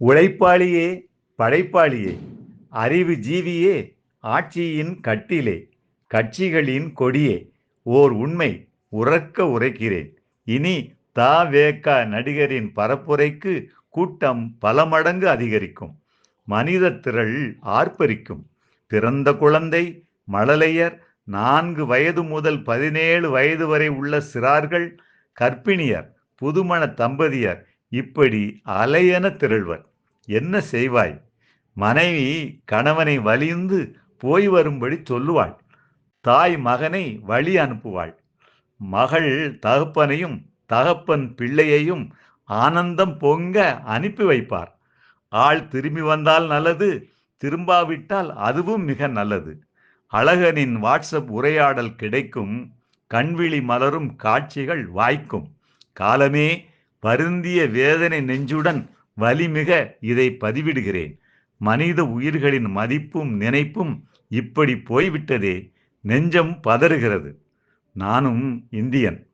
உழைப்பாளியே படைப்பாளியே அறிவு ஜீவியே ஆட்சியின் கட்டிலே கட்சிகளின் கொடியே ஓர் உண்மை உறக்க உரைக்கிறேன். இனி தா வேக நடிகரின் பரப்புரைக்கு கூட்டம் பல மடங்கு அதிகரிக்கும். மனித திரள் ஆர்ப்பரிக்கும். பிறந்த குழந்தை மழலையர் நான்கு வயது முதல் பதினேழு வயது வரை உள்ள சிறார்கள் கர்ப்பிணியர் புதுமண தம்பதியர் இப்படி அலையென திரள்வர். என்ன செய்வாய்? மனைவி கணவனை வலிந்து போய் வரும்படி சொல்லுவாள். தாய் மகனை வழி அனுப்புவாள். மகள் தகப்பனையும் தகப்பன் பிள்ளையையும் ஆனந்தம் பொங்க அனுப்பி வைப்பார். ஆள் திரும்பி வந்தால் நல்லது திரும்பாவிட்டால் அதுவும் மிக நல்லது. அழகனின் வாட்ஸ்அப் உரையாடல் கிடைக்கும். கண்விழி மலரும் காட்சிகள் வாய்க்கும். காலமே வருந்திய வேதனை நெஞ்சுடன் வலிமிக இதை பதிவிடுகிறேன். மனித உயிர்களின் மதிப்பும் நினைப்பும் இப்படி போய்விட்டதே. நெஞ்சம் பதறுகிறது. நானும் இந்தியன்.